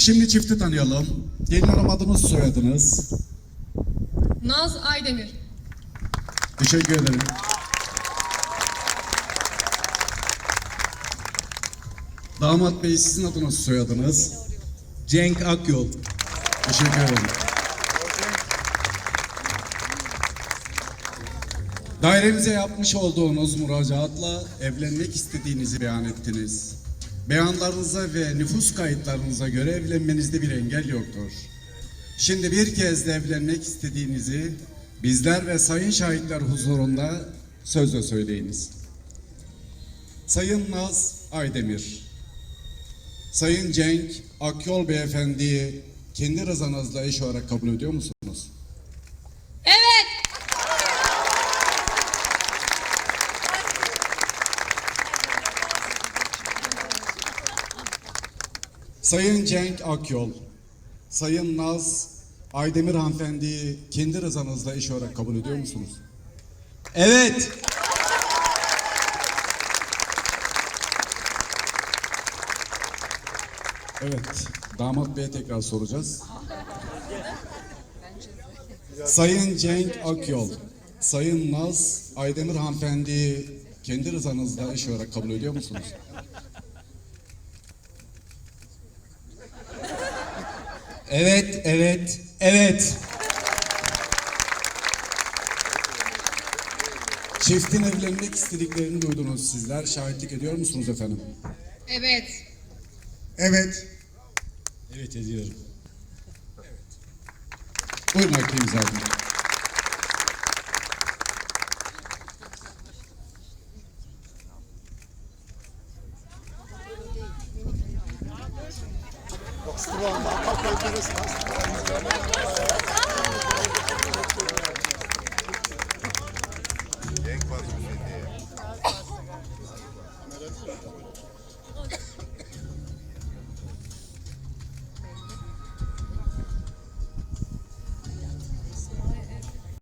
Şimdi çifti tanıyalım. Gelin hanım adınız soyadınız. Naz Aydemir. Teşekkür ederim. Damat bey sizin adınız soyadınız. Cenk Akyol. Teşekkür ederim. Dairemize yapmış olduğunuz müracaatla evlenmek istediğinizi beyan ettiniz. Beyanlarınıza ve nüfus kayıtlarınıza göre evlenmenizde bir engel yoktur. Şimdi bir kez de evlenmek istediğinizi bizler ve sayın şahitler huzurunda sözle söyleyiniz. Sayın Naz Aydemir, Sayın Cenk Akyol Beyefendi'yi kendi rızanızla eş olarak kabul ediyor musunuz? Evet. Sayın Cenk Akyol, Sayın Naz Aydemir hanımefendiyi kendi rızanızla eş olarak kabul ediyor musunuz? Evet. Evet, damat beye tekrar soracağız. Sayın Cenk Akyol, Sayın Naz Aydemir hanımefendiyi kendi rızanızla eş olarak kabul ediyor musunuz? Evet, evet, evet. Çiftin evlenmek istediklerini duydunuz sizler. Şahitlik ediyor musunuz efendim? Evet. Evet. Evet ediyorum. Buyurun Hakim imzalayın. Denk var bu